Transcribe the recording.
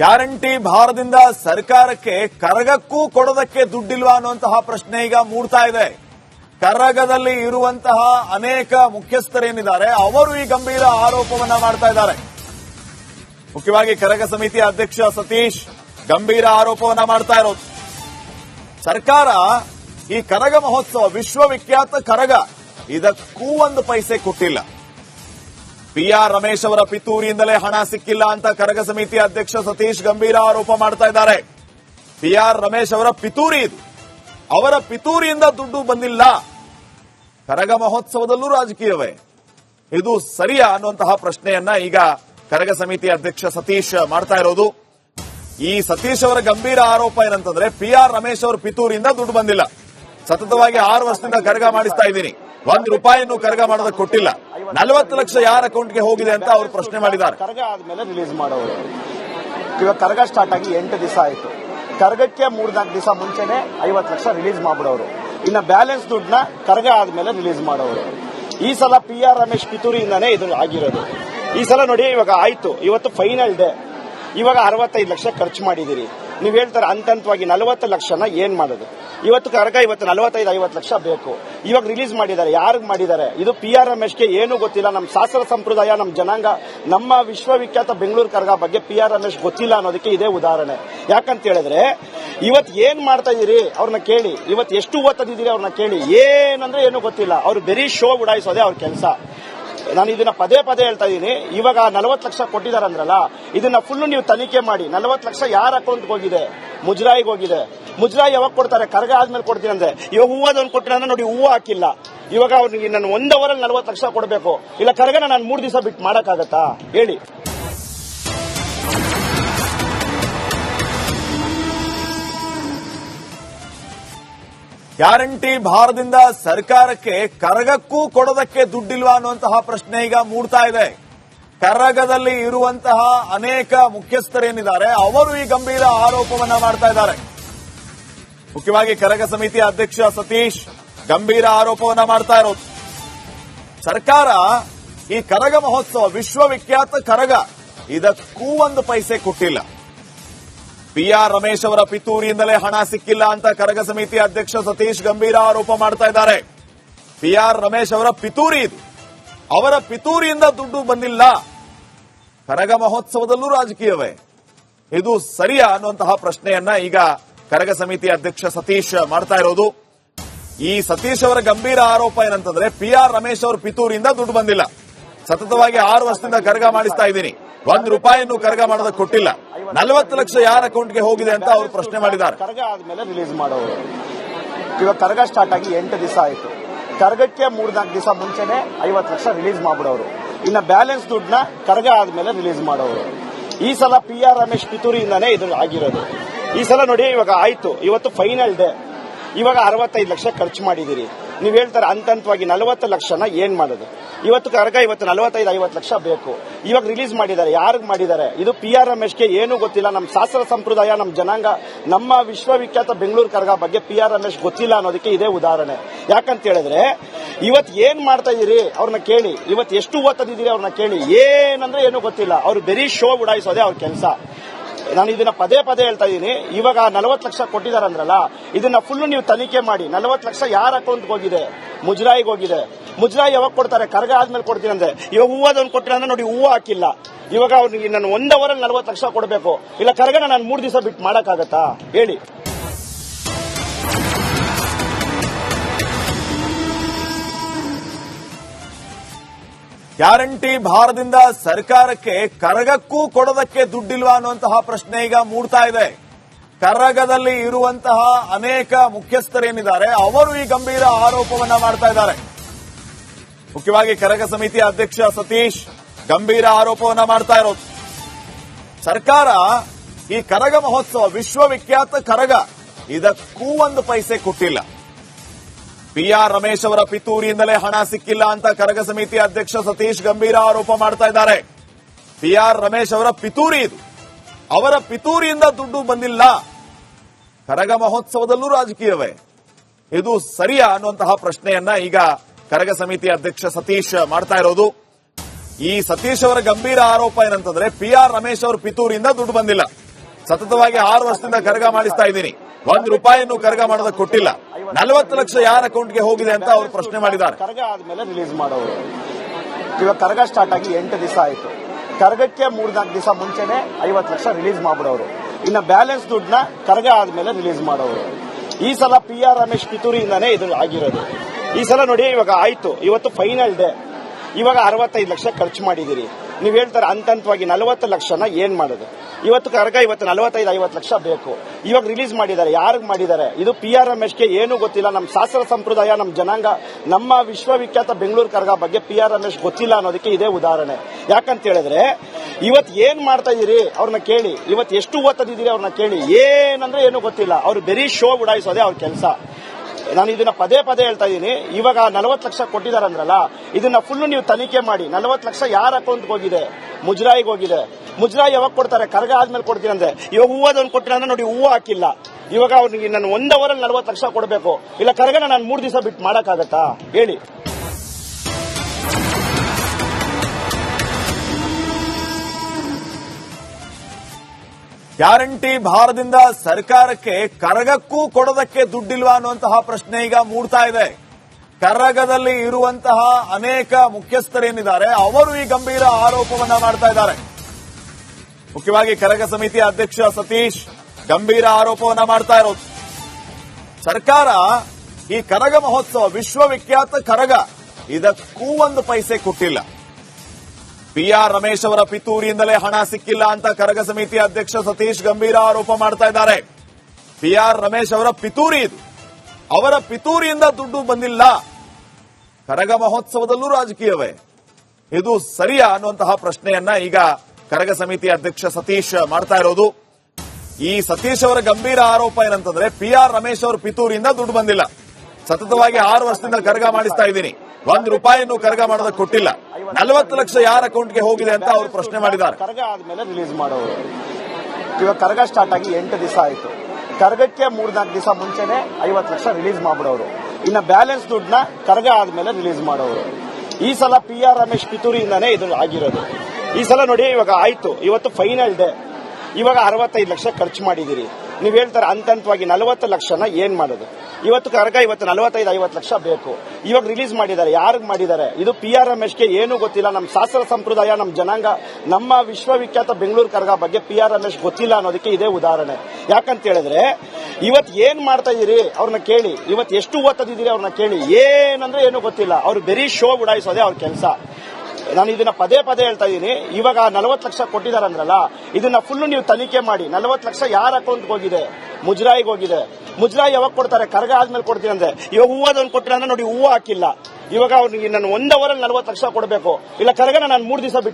Guarantee ಭಾರದಿಂದ ಸರ್ಕಾರಕ್ಕೆ ಕರಗಕ್ಕೂ ಕೊಡೋದಕ್ಕೆ ದುಡ್ಡಿಲ್ವಾ ಅನ್ನುವಂತಹ ಪ್ರಶ್ನೆ ಈಗ ಮೂಡ್ತಾ ಇದೆ. ಕರಗದಲ್ಲಿ ಇರುವಂತಹ ಅನೇಕ ಮುಖ್ಯಸ್ಥರೇನಿದ್ದಾರೆ, ಅವರು ಈ ಗಂಭೀರ ಆರೋಪವನ್ನ ಮಾಡ್ತಾ ಇದ್ದಾರೆ. ಮುಖ್ಯವಾಗಿ ಕರಗ ಸಮಿತಿ ಅಧ್ಯಕ್ಷ ಸತೀಶ್ ಗಂಭೀರ ಆರೋಪವನ್ನ ಮಾಡ್ತಾ ಇರೋದು. ಸರ್ಕಾರ ಈ ಕರಗ ಮಹೋತ್ಸವ ವಿಶ್ವವಿಖ್ಯಾತ ಕರಗ, ಇದಕ್ಕೂ ಒಂದು ಪೈಸೆ ಕೊಟ್ಟಿಲ್ಲ. ಪಿಆರ್ ರಮೇಶ್ ಅವರ ಪಿತೂರಿಯಿಂದಲೇ ಹಣ ಸಿಕ್ಕಿಲ್ಲ ಅಂತ ಕರಗ ಸಮಿತಿ ಅಧ್ಯಕ್ಷ ಸತೀಶ್ ಗಂಭೀರ ಆರೋಪ ಮಾಡ್ತಾ ಇದ್ದಾರೆ. ಪಿಆರ್ ರಮೇಶ್ ಅವರ ಪಿತೂರಿ ಇದು. ಅವರ ಪಿತೂರಿಯಿಂದ ದುಡ್ಡು ಬಂದಿಲ್ಲ. ಕರಗ ಮಹೋತ್ಸವದಲ್ಲೂ ರಾಜಕೀಯವೇ. ಇದು ಸರಿಯಾ ಅನ್ನುವಂತಹ ಪ್ರಶ್ನೆಯನ್ನ ಈಗ ಕರಗ ಸಮಿತಿ ಅಧ್ಯಕ್ಷ ಸತೀಶ್ ಮಾಡ್ತಾ ಇರೋದು. ಈ ಸತೀಶ್ ಅವರ ಗಂಭೀರ ಆರೋಪ ಏನಂತಂದ್ರೆ ಪಿ ಆರ್ ರಮೇಶ್ ಅವರ ಪಿತೂರಿಯಿಂದ ದುಡ್ಡು ಬಂದಿಲ್ಲ. ಸತತವಾಗಿ ಆರು ವರ್ಷದಿಂದ ಕರಗ ಮಾಡಿಸ್ತಾ ಇದ್ದೀನಿ. ಒಂದ್ ರೂಪಾಯಿಯನ್ನು ಕರಗ ಮಾಡೋದಕ್ಕೆ ಕೊಟ್ಟಿಲ್ಲ. ನಲವತ್ತು ಲಕ್ಷ ಯಾರ ಅಕೌಂಟ್ಗೆ ಹೋಗಿದೆ ಅಂತ ಅವರು ಪ್ರಶ್ನೆ ಮಾಡಿದ್ದಾರೆ. ಕರಗ ಆದ್ಮೇಲೆ ರಿಲೀಸ್ ಮಾಡೋರು. ಇವಾಗ ಕರಗ ಸ್ಟಾರ್ಟ್ ಆಗಿ ಎಂಟು ದಿವಸ ಆಯ್ತು. ಕರಗಕ್ಕೆ ಮೂರ್ನಾಲ್ಕು ದಿವಸ ಮುಂಚೆನೆ ಐವತ್ತು ಲಕ್ಷ ರಿಲೀಸ್ ಮಾಡ್ಬಿಡೋರು. ಇನ್ನ ಬ್ಯಾಲೆನ್ಸ್ ದುಡ್ಡನ್ನ ಕರಗ ಆದ್ಮೇಲೆ ರಿಲೀಸ್ ಮಾಡೋರು. ಈ ಸಲ ಪಿ ಆರ್ ರಮೇಶ್ ಪಿತೂರಿಯಿಂದಾನೇ ಇದು ಆಗಿರೋದು. ಈ ಸಲ ನೋಡಿ, ಇವಾಗ ಆಯ್ತು. ಇವತ್ತು ಫೈನಲ್ ಡೇ ಇವಾಗ ಅರವತ್ತೈದು ಲಕ್ಷ ಖರ್ಚು ಮಾಡಿದಿರಿ ನೀವು ಹೇಳ್ತಾರೆ ಅಂತಂತವಾಗಿ ನಲವತ್ತು ಲಕ್ಷನ ಏನ್ ಮಾಡೋದು? ಇವತ್ತು ಕರಗ ಇವತ್ತು ನಲವತ್ತೈದು, ಐವತ್ತು ಲಕ್ಷ ಬೇಕು. ಇವಾಗ ರಿಲೀಸ್ ಮಾಡಿದ್ದಾರೆ. ಯಾರಿಗೆ ಮಾಡಿದ್ದಾರೆ? ಇದು ಪಿ ಆರ್ ಎಂ ಎಸ್ಗೆ ಏನು ಗೊತ್ತಿಲ್ಲ. ನಮ್ಮ ಶಾಸ್ತ್ರ ಸಂಪ್ರದಾಯ ನಮ್ಮ ಜನಾಂಗ, ನಮ್ಮ ವಿಶ್ವವಿಖ್ಯಾತ ಬೆಂಗಳೂರು ಕರಗ ಬಗ್ಗೆ ಪಿ ಆರ್ ರಮೇಶ್ ಗೊತ್ತಿಲ್ಲ ಅನ್ನೋದಕ್ಕೆ ಇದೇ ಉದಾಹರಣೆ. ಯಾಕಂತ ಹೇಳಿದ್ರೆ, ಇವತ್ತು ಏನ್ ಮಾಡ್ತಾ ಇದೀರಿ? ಅವ್ರನ್ನ ಕೇಳಿ. ಇವತ್ತು ಎಷ್ಟು ಓದ್ತಿದ್ದೀರಿ ಅವ್ರನ್ನ ಕೇಳಿ. ಏನಂದ್ರೆ ಏನು ಗೊತ್ತಿಲ್ಲ. ಅವ್ರು ಬರೀ ಶೋ ಉಡಾಯಿಸೋದೇ ಅವ್ರ ಕೆಲಸ. ನಾನು ಇದನ್ನ ಪದೇ ಪದೇ ಹೇಳ್ತಾ ಇದ್ದೀನಿ ಇವಾಗ ನಲವತ್ತು ಲಕ್ಷ ಕೊಟ್ಟಿದಾರಂದ್ರಲ್ಲ, ಇದನ್ನ ಫುಲ್ ನೀವು ತನಿಖೆ ಮಾಡಿ. ನಲವತ್ತು ಲಕ್ಷ ಯಾರ ಅಕೌಂಟ್ಗೆ ಹೋಗಿದೆ? ಮುಜರಾಯಿಗೆ ಹೋಗಿದೆ. ಮುಜರಾಯಿ ಯಾವಾಗ ಕೊಡ್ತಾರೆ? ಕರ್ಗ ಆದ್ಮೇಲೆ ಕೊಡ್ತೀನಿ ಅಂದ್ರೆ ಇವಾಗ ಹೂವದೊಂದು ಕೊಟ್ಟಿನ ನೋಡಿ ಹೂವು ಹಾಕಿಲ್ಲ. ಇವಾಗ ಅವ್ರಿಗೆ ನಾನು ಒಂದ್ ಅವರಲ್ಲಿ ನಲವತ್ತು ಲಕ್ಷ ಕೊಡಬೇಕು. ಇಲ್ಲ ಕರಗನ ನಾನು ಮೂರು ದಿವಸ ಬಿಟ್ಟು ಮಾಡೋಕ್ಕಾಗತ್ತಾ? ಹೇಳಿ. ಗ್ಯಾರಂಟಿ ಭಾರದಿಂದ ಸರ್ಕಾರಕ್ಕೆ ಕರಗಕ್ಕೂ ಕೊಡೋದಕ್ಕೆ ದುಡ್ಡಿಲ್ವಾ ಅನ್ನುವಂತಹ ಪ್ರಶ್ನೆ ಈಗ ಮೂಡ್ತಾ ಇದೆ. ಕರಗದಲ್ಲಿ ಇರುವಂತಹ ಅನೇಕ ಮುಖ್ಯಸ್ಥರೇನಿದ್ದಾರೆ, ಅವರು ಈ ಗಂಭೀರ ಆರೋಪವನ್ನ ಮಾಡ್ತಾ ಇದ್ದಾರೆ. ಮುಖ್ಯವಾಗಿ ಕರಗ ಸಮಿತಿ ಅಧ್ಯಕ್ಷ ಸತೀಶ್ ಗಂಭೀರ ಆರೋಪವನ್ನ ಮಾಡ್ತಾ ಇರೋದು. ಸರ್ಕಾರ ಈ ಕರಗ ಮಹೋತ್ಸವ ವಿಶ್ವವಿಖ್ಯಾತ ಕರಗ, ಇದಕ್ಕೂ ಒಂದು ಪೈಸೆ ಕೊಟ್ಟಿಲ್ಲ. ಪಿಆರ್ ರಮೇಶ್ ಅವರ ಪಿತೂರಿಯಿಂದಲೇ ಹಣ ಸಿಕ್ಕಿಲ್ಲ ಅಂತ ಕರಗ ಸಮಿತಿ ಅಧ್ಯಕ್ಷ ಸತೀಶ್ ಗಂಭೀರ ಆರೋಪ ಮಾಡ್ತಾ ಇದ್ದಾರೆ. ಪಿ ಆರ್ ರಮೇಶ್ ಅವರ ಪಿತೂರಿ ಇದು. ಅವರ ಪಿತೂರಿಯಿಂದ ದುಡ್ಡು ಬಂದಿಲ್ಲ. ಕರಗ ಮಹೋತ್ಸವದಲ್ಲೂ ರಾಜಕೀಯವೇ. ಇದು ಸರಿಯಾ ಅನ್ನುವಂತಹ ಪ್ರಶ್ನೆಯನ್ನ ಈಗ ಕರಗ ಸಮಿತಿ ಅಧ್ಯಕ್ಷ ಸತೀಶ್ ಮಾಡ್ತಾ ಇರೋದು. ಈ ಸತೀಶ್ ಅವರ ಗಂಭೀರ ಆರೋಪ ಏನಂತಂದ್ರೆ ಪಿ ಆರ್ ರಮೇಶ್ ಅವರ ಪಿತೂರಿಯಿಂದ ದುಡ್ಡು ಬಂದಿಲ್ಲ. ಸತತವಾಗಿ ಆರು ವರ್ಷದಿಂದ ಕರಗ ಮಾಡಿಸ್ತಾ ಇದ್ದೀನಿ. ಒಂದ್ ರೂಪಾಯಿಯನ್ನು ಕರಗ ಮಾಡೋದಕ್ಕೆ ಕೊಟ್ಟಿಲ್ಲ. ನಲವತ್ತು ಲಕ್ಷ ಯಾರ ಅಕೌಂಟ್ಗೆ ಹೋಗಿದೆ ಅಂತ ಅವರು ಪ್ರಶ್ನೆ ಮಾಡಿದ್ದಾರೆ. ಕರಗ ಆದ್ಮೇಲೆ ರಿಲೀಸ್ ಮಾಡೋರು. ಇವಾಗ ಕರ್ಗ ಸ್ಟಾರ್ಟ್ ಆಗಿ ಎಂಟು ದಿವಸ ಆಯ್ತು. ಕರಗಕ್ಕೆ ಮೂರ್ನಾಲ್ಕು ದಿವಸ ಮುಂಚೆನೆ ಐವತ್ತು ಲಕ್ಷ ರಿಲೀಸ್ ಮಾಡ್ಬಿಡೋರು. ಇನ್ನ ಬ್ಯಾಲೆನ್ಸ್ ದುಡ್ಡನ್ನ ಕರ್ಗ ಆದ್ಮೇಲೆ ರಿಲೀಸ್ ಮಾಡೋರು. ಈ ಸಲ ಪಿ ಆರ್ ರಮೇಶ್ ಪಿತೂರಿಯಿಂದಾನೇ ಇದು ಆಗಿರೋದು. ಈ ಸಲ ನೋಡಿ, ಇವಾಗ ಆಯ್ತು. ಇವತ್ತು ಫೈನಲ್ ಡೇ ಇವಾಗ ಅರವತ್ತೈದು ಲಕ್ಷ ಖರ್ಚು ಮಾಡಿದಿರಿ ನೀವು ಹೇಳ್ತಾರೆ ಹಂತ ಹಂತವಾಗಿ ನಲವತ್ತು ಲಕ್ಷನ ಏನ್ ಮಾಡೋದು? ಇವತ್ತು ಕರಗ ಇವತ್ತು ನಲವತ್ತೈದು, ಐವತ್ತು ಲಕ್ಷ ಬೇಕು. ಇವಾಗ ರಿಲೀಸ್ ಮಾಡಿದ್ದಾರೆ. ಯಾರಿಗೆ ಮಾಡಿದ್ದಾರೆ? ಇದು ಪಿ ಆರ್ ರಮೇಶ್ಗೆ ಏನು ಗೊತ್ತಿಲ್ಲ. ನಮ್ಮ ಶಾಸ್ತ್ರ ಸಂಪ್ರದಾಯ ನಮ್ಮ ಜನಾಂಗ, ನಮ್ಮ ವಿಶ್ವವಿಖ್ಯಾತ ಬೆಂಗಳೂರು ಕರಗ ಬಗ್ಗೆ ಪಿ ಆರ್ ರಮೇಶ್ ಗೊತ್ತಿಲ್ಲ ಅನ್ನೋದಕ್ಕೆ ಇದೇ ಉದಾಹರಣೆ. ಯಾಕಂತ ಹೇಳಿದ್ರೆ, ಇವತ್ತು ಏನ್ ಮಾಡ್ತಾ ಇದೀರಿ ಅವ್ರನ್ನ ಕೇಳಿ. ಇವತ್ತು ಎಷ್ಟು ಓದ್ತದಿದ್ದೀರಿ ಅವ್ರನ್ನ ಕೇಳಿ. ಏನಂದ್ರೆ ಏನು ಗೊತ್ತಿಲ್ಲ. ಅವ್ರು ಬರೀ ಶೋ ಉಡಾಯಿಸೋದೇ ಅವ್ರ ಕೆಲಸ. ನಾನು ಇದನ್ನ ಪದೇ ಪದೇ ಹೇಳ್ತಾ ಇದ್ದೀನಿ. ಇವಾಗ ನಲವತ್ತು ಲಕ್ಷ ಕೊಟ್ಟಿದಾರಂದ್ರಲ್ಲ, ಇದನ್ನ ಫುಲ್ ನೀವು ತನಿಖೆ ಮಾಡಿ. ನಲವತ್ತು ಲಕ್ಷ ಯಾರ ಅಕೌಂಟ್ಗೆ ಹೋಗಿದೆ? ಮುಜರಾಯಿಗೆ ಹೋಗಿದೆ. ಮುಜರಾಯಿ ಯಾವಾಗ ಕೊಡ್ತಾರೆ? ಕರಗ ಆದ್ಮೇಲೆ ಕೊಡ್ತೀನಿ ಅಂದ್ರೆ. ಇವಾಗ ಹೂವದೊಂದು ಕೊಟ್ಟಿಲ್ಲ ಅಂದ್ರೆ ನೋಡಿ ಹೂವು ಹಾಕಿಲ್ಲ. ಇವಾಗ ಅವ್ರಿಗೆ ನಾನು ಒಂದ್ ಅವರಲ್ಲಿ ನಲ್ವತ್ತು ಲಕ್ಷ ಕೊಡಬೇಕು. ಇಲ್ಲ ಕರಗನ ನಾನು ಮೂರು ದಿವಸ ಬಿಟ್ಟು ಮಾಡೋಕ್ಕಾಗತ್ತಾ? ಹೇಳಿ. ಗ್ಯಾರಂಟಿ ಭಾರದಿಂದ ಸರ್ಕಾರಕ್ಕೆ ಕರಗಕ್ಕೂ ಕೊಡೋದಕ್ಕೆ ದುಡ್ಡಿಲ್ವಾ ಅನ್ನುವಂತಹ ಪ್ರಶ್ನೆ ಈಗ ಮೂಡ್ತಾ ಇದೆ. ಕರಗದಲ್ಲಿ ಇರುವಂತಹ ಅನೇಕ ಮುಖ್ಯಸ್ಥರೇನಿದ್ದಾರೆ, ಅವರು ಈ ಗಂಭೀರ ಆರೋಪವನ್ನ ಮಾಡ್ತಾ ಇದ್ದಾರೆ. ಮುಖ್ಯವಾಗಿ ಕರಗ ಸಮಿತಿ ಅಧ್ಯಕ್ಷ ಸತೀಶ್ ಗಂಭೀರ ಆರೋಪವನ್ನ ಮಾಡ್ತಾ ಇರೋದು. ಸರ್ಕಾರ ಈ ಕರಗ ಮಹೋತ್ಸವ ವಿಶ್ವವಿಖ್ಯಾತ ಕರಗ. ಇದಕ್ಕೂ ಒಂದು ಪೈಸೆ ಕೊಟ್ಟಿಲ್ಲ. ಪಿ ಆರ್ ರಮೇಶ್ ಅವರ ಪಿತೂರಿಯಿಂದಲೇ ಹಣ ಸಿಕ್ಕಿಲ್ಲ ಅಂತ ಕರಗ ಸಮಿತಿ ಅಧ್ಯಕ್ಷ ಸತೀಶ್ ಗಂಭೀರ ಆರೋಪ ಮಾಡ್ತಾ ಇದ್ದಾರೆ. ಪಿ ಆರ್ ರಮೇಶ್ ಅವರ ಪಿತೂರಿ ಇದು. ಅವರ ಪಿತೂರಿಯಿಂದ ದುಡ್ಡು ಬಂದಿಲ್ಲ. ಕರಗ ಮಹೋತ್ಸವದಲ್ಲೂ ರಾಜಕೀಯವೇ. ಇದು ಸರಿಯಾ ಅನ್ನುವಂತಹ ಪ್ರಶ್ನೆಯನ್ನ ಈಗ ಕರಗ ಸಮಿತಿ ಅಧ್ಯಕ್ಷ ಸತೀಶ್ ಮಾಡ್ತಾ ಇರೋದು. ಈ ಸತೀಶ್ ಅವರ ಗಂಭೀರ ಆರೋಪ ಏನಂತಂದ್ರೆ ಪಿ ಆರ್ ರಮೇಶ್ ಅವರ ಪಿತೂರಿಂದ ದುಡ್ಡು ಬಂದಿಲ್ಲ. ಸತತವಾಗಿ ಆರು ವರ್ಷದಿಂದ ಕರಗ ಮಾಡಿಸ್ತಾ ಇದ್ದೀನಿ. ಒಂದ್ ರೂಪಾಯಿಯನ್ನು ಕರಗ ಮಾಡೋದಕ್ಕೆ ಕೊಟ್ಟಿಲ್ಲ. ನಲವತ್ತು ಲಕ್ಷ ಯಾರ ಅಕೌಂಟ್ಗೆ ಹೋಗಿದೆ ಅಂತ ಅವರು ಪ್ರಶ್ನೆ ಮಾಡಿದ್ದಾರೆ. ಕರಗ ಆದ್ಮೇಲೆ ರಿಲೀಸ್ ಮಾಡೋರು. ಇವಾಗ ಕರಗ ಸ್ಟಾರ್ಟ್ ಆಗಿ ಎಂಟು ದಿವಸ ಆಯ್ತು. ಕರಗಕ್ಕೆ ಮೂರ್ನಾಲ್ಕು ದಿವಸ ಮುಂಚೆನೆ ಐವತ್ತು ಲಕ್ಷ ರಿಲೀಸ್ ಮಾಡ್ಬಿಡೋರು. ಇನ್ನ ಬ್ಯಾಲೆನ್ಸ್ ದುಡ್ಡನ್ನ ಕರಗ ಆದ್ಮೇಲೆ ರಿಲೀಸ್ ಮಾಡೋರು. ಈ ಸಲ ಪಿ ಆರ್ ರಮೇಶ್ ಪಿತೂರಿಯಿಂದಾನೇ ಇದು ಆಗಿರೋದು. ಈ ಸಲ ನೋಡಿ, ಇವಾಗ ಆಯ್ತು. ಇವತ್ತು ಫೈನಲ್ ಡೇ ಇವಾಗ ಅರವತ್ತೈದು ಲಕ್ಷ ಖರ್ಚು ಮಾಡಿದಿರಿ ನೀವು ಹೇಳ್ತಾರೆ ಹಂತ ಹಂತವಾಗಿ ನಲವತ್ತು ಲಕ್ಷನ ಏನ್ ಮಾಡೋದು? ಇವತ್ತು ಕರ್ಗ ಇವತ್ತು ನಲವತ್ತೈದು, ಐವತ್ತು ಲಕ್ಷ ಬೇಕು. ಇವಾಗ ರಿಲೀಸ್ ಮಾಡಿದ್ದಾರೆ. ಯಾರಿಗೆ ಮಾಡಿದ್ದಾರೆ? ಇದು ಪಿ ಆರ್ ರಮೇಶ್ಗೆ ಏನೂ ಗೊತ್ತಿಲ್ಲ. ನಮ್ಮ ಶಾಸ್ತ್ರ ಸಂಪ್ರದಾಯ ನಮ್ಮ ಜನಾಂಗ, ನಮ್ಮ ವಿಶ್ವವಿಖ್ಯಾತ ಬೆಂಗಳೂರು ಕರ್ಗ ಬಗ್ಗೆ ಪಿ ಆರ್ ರಮೇಶ್ ಗೊತ್ತಿಲ್ಲ ಅನ್ನೋದಕ್ಕೆ ಇದೇ ಉದಾಹರಣೆ. ಯಾಕಂತ ಹೇಳಿದ್ರೆ, ಇವತ್ತು ಏನ್ ಮಾಡ್ತಾ ಇದೀರಿ ಅವ್ರನ್ನ ಕೇಳಿ. ಇವತ್ತು ಎಷ್ಟು ಓದ್ತದಿದ್ದೀರಿ ಅವ್ರನ್ನ ಕೇಳಿ. ಏನಂದ್ರೆ ಏನು ಗೊತ್ತಿಲ್ಲ. ಅವ್ರು ಬರೀ ಶೋ ಉಡಾಯಿಸೋದೇ ಅವ್ರ ಕೆಲಸ. ನಾನು ಇದನ್ನ ಪದೇ ಪದೇ ಹೇಳ್ತಾ ಇದ್ದೀನಿ. ಇವಾಗ ನಲವತ್ತು ಲಕ್ಷ ಕೊಟ್ಟಿದಾರಂದ್ರಲ್ಲ, ಇದನ್ನ ಫುಲ್ ನೀವು ತನಿಖೆ ಮಾಡಿ. ನಲವತ್ತು ಲಕ್ಷ ಯಾರ ಅಕೌಂಟ್ಗೆ ಹೋಗಿದೆ? ಮುಜರಾಯಿಗೆ ಹೋಗಿದೆ. ಮುಜರಾಯಿ ಯಾವಾಗ ಕೊಡ್ತಾರೆ? ಕರ್ಗ ಆದ್ಮೇಲೆ ಕೊಡ್ತೀನಿ ಅಂದ್ರೆ ಇವಾಗ ಹೂವದೊಂದು ಕೊಟ್ಟಿಲ್ಲ ಅಂದ್ರೆ ನೋಡಿ ಹೂವು ಹಾಕಿಲ್ಲ. ಇವಾಗ ಅವ್ರಿಗೆ ನಾನು ಒಂದ್ ಅವರಲ್ಲಿ ನಲವತ್ತು ಲಕ್ಷ ಕೊಡಬೇಕು. ಇಲ್ಲ ಕರ್ಗನ ನಾನು ಮೂರು ದಿವಸ ಬಿಟ್ಟು ಮಾಡಕ್ಕಾಗತ್ತಾ? ಹೇಳಿ. ಗ್ಯಾರಂಟಿ ಭಾರದಿಂದ ಸರ್ಕಾರಕ್ಕೆ ಕರಗಕ್ಕೂ ಕೊಡೋದಕ್ಕೆ ದುಡ್ಡಿಲ್ವಾ ಅನ್ನುವಂತಹ ಪ್ರಶ್ನೆ ಈಗ ಮೂಡ್ತಾ ಇದೆ. ಕರಗದಲ್ಲಿ ಇರುವಂತಹ ಅನೇಕ ಮುಖ್ಯಸ್ಥರೇನಿದ್ದಾರೆ, ಅವರು ಈ ಗಂಭೀರ ಆರೋಪವನ್ನ ಮಾಡ್ತಾ ಇದ್ದಾರೆ. ಮುಖ್ಯವಾಗಿ ಕರಗ ಸಮಿತಿ ಅಧ್ಯಕ್ಷ ಸತೀಶ್ ಗಂಭೀರ ಆರೋಪವನ್ನ ಮಾಡ್ತಾ ಇರೋದು. ಸರ್ಕಾರ ಈ ಕರಗ ಮಹೋತ್ಸವ ವಿಶ್ವವಿಖ್ಯಾತ ಕರಗ, ಇದಕ್ಕೂ ಒಂದು ಪೈಸೆ ಕೊಟ್ಟಿಲ್ಲ. ಪಿಆರ್ ರಮೇಶ್ ಅವರ ಪಿತೂರಿಯಿಂದಲೇ ಹಣ ಸಿಕ್ಕಿಲ್ಲ ಅಂತ ಕರಗ ಸಮಿತಿ ಅಧ್ಯಕ್ಷ ಸತೀಶ್ ಗಂಭೀರ ಆರೋಪ ಮಾಡ್ತಾ ಇದ್ದಾರೆ. ಪಿ ಆರ್ ರಮೇಶ್ ಅವರ ಪಿತೂರಿ ಇದು. ಅವರ ಪಿತೂರಿಯಿಂದ ದುಡ್ಡು ಬಂದಿಲ್ಲ. ಕರಗ ಮಹೋತ್ಸವದಲ್ಲೂ ರಾಜಕೀಯವೇ. ಇದು ಸರಿಯಾ ಅನ್ನುವಂತಹ ಪ್ರಶ್ನೆಯನ್ನ ಈಗ ಕರಗ ಸಮಿತಿ ಅಧ್ಯಕ್ಷ ಸತೀಶ್ ಮಾಡ್ತಾ ಇರೋದು. ಈ ಸತೀಶ್ ಅವರ ಗಂಭೀರ ಆರೋಪ ಏನಂತಂದ್ರೆ ಪಿ ಆರ್ ರಮೇಶ್ ಅವರ ಪಿತೂರಿಯಿಂದ ದುಡ್ಡು ಬಂದಿಲ್ಲ. ಸತತವಾಗಿ ಆರು ವರ್ಷದಿಂದ ಕರಗ ಮಾಡಿಸ್ತಾ ಇದ್ದೀನಿ. ಒಂದ್ ರೂಪಾಯಿಯನ್ನು ಕರಗ ಮಾಡೋದಕ್ಕೆ ಕೊಟ್ಟಿಲ್ಲ. ನಲವತ್ತು ಲಕ್ಷ ಯಾರ ಅಕೌಂಟ್ಗೆ ಹೋಗಿದೆ ಅಂತ ಅವರು ಪ್ರಶ್ನೆ ಮಾಡಿದ್ದಾರೆ. ಕರಗ ಆದ್ಮೇಲೆ ರಿಲೀಸ್ ಮಾಡೋರು. ಇವಾಗ ಕರಗ ಸ್ಟಾರ್ಟ್ ಆಗಿ ಎಂಟು ದಿವಸ ಆಯ್ತು. ಕರಗಕ್ಕೆ ಮೂರ್ನಾಲ್ಕು ದಿವಸ ಮುಂಚೆನೆ ಐವತ್ತು ಲಕ್ಷ ರಿಲೀಸ್ ಮಾಡ್ಬಿಡೋರು. ಇನ್ನ ಬ್ಯಾಲೆನ್ಸ್ ದುಡ್ಡನ್ನ ಕರಗ ಆದ್ಮೇಲೆ ರಿಲೀಸ್ ಮಾಡೋರು. ಈ ಸಲ ಪಿ ಆರ್ ರಮೇಶ್ ಪಿತೂರಿಯಿಂದಾನೇ ಇದು ಆಗಿರೋದು. ಈ ಸಲ ನೋಡಿ ಇವಾಗ ಆಯ್ತು. ಇವತ್ತು ಫೈನಲ್ ಡೇ ಇವಾಗ ಅರವತ್ತೈದು ಲಕ್ಷ ಖರ್ಚು ಮಾಡಿದಿರಿ ನೀವು ಹೇಳ್ತಾರೆ ಅಂತಂತವಾಗಿ ನಲವತ್ತು ಲಕ್ಷನ ಏನ್ ಮಾಡೋದು? ಇವತ್ತು ಕರ್ಗ ಇವತ್ತು ನಲವತ್ತೈದು, ಐವತ್ತು ಲಕ್ಷ ಬೇಕು. ಇವಾಗ ರಿಲೀಸ್ ಮಾಡಿದ್ದಾರೆ. ಯಾರಿಗೆ ಮಾಡಿದ್ದಾರೆ? ಇದು ಪಿ ಆರ್ ರಮೇಶ್ಗೆ ಏನೂ ಗೊತ್ತಿಲ್ಲ. ನಮ್ಮ ಶಾಸ್ತ್ರ ಸಂಪ್ರದಾಯ ನಮ್ಮ ಜನಾಂಗ, ನಮ್ಮ ವಿಶ್ವವಿಖ್ಯಾತ ಬೆಂಗಳೂರು ಕರ್ಗ ಬಗ್ಗೆ ಪಿ ಆರ್ ರಮೇಶ್ ಗೊತ್ತಿಲ್ಲ ಅನ್ನೋದಕ್ಕೆ ಇದೇ ಉದಾಹರಣೆ. ಯಾಕಂತ ಹೇಳಿದ್ರೆ, ಇವತ್ತು ಏನ್ ಮಾಡ್ತಾ ಇದೀರಿ? ಅವ್ರನ್ನ ಕೇಳಿ. ಇವತ್ತು ಎಷ್ಟು ಓದ್ತದಿದ್ದೀರಿ ಅವ್ರನ್ನ ಕೇಳಿ. ಏನಂದ್ರೆ ಏನು ಗೊತ್ತಿಲ್ಲ. ಅವ್ರು ಬರೀ ಶೋ ಉಡಾಯಿಸೋದೇ ಅವ್ರ ಕೆಲಸ. ನಾನು ಇದನ್ನ ಪದೇ ಪದೇ ಹೇಳ್ತಾ ಇದ್ದೀನಿ. ಇವಾಗ ನಲವತ್ತು ಲಕ್ಷ ಕೊಟ್ಟಿದಾರಂದ್ರಲ್ಲ, ಇದನ್ನ ಫುಲ್ ನೀವು ತನಿಖೆ ಮಾಡಿ. ನಲವತ್ತು ಲಕ್ಷ ಯಾರ ಅಕೌಂಟ್ಗೆ ಹೋಗಿದೆ? ಮುಜರಾಯಿಗೆ ಹೋಗಿದೆ. ಮುಜರಾಯಿ ಯಾವಾಗ ಕೊಡ್ತಾರೆ? ಕರ್ಗ ಆದ್ಮೇಲೆ ಕೊಡ್ತೀನಿ ಅಂದ್ರೆ ಇವಾಗ ಹೂವದೊಂದು ಕೊಟ್ಟಿಲ್ಲ ಅಂದ್ರೆ ನೋಡಿ, ಹೂವು ಹಾಕಿಲ್ಲ. ಇವಾಗ ಅವ್ರಿಗೆ ನಾನು ಒಂದ್ ಅವರಲ್ಲಿ ನಲವತ್ತು ಲಕ್ಷ ಕೊಡಬೇಕು. ಇಲ್ಲ, ಕರಗನ ನಾನು ಮೂರು ದಿವಸ ಬಿಟ್ಟು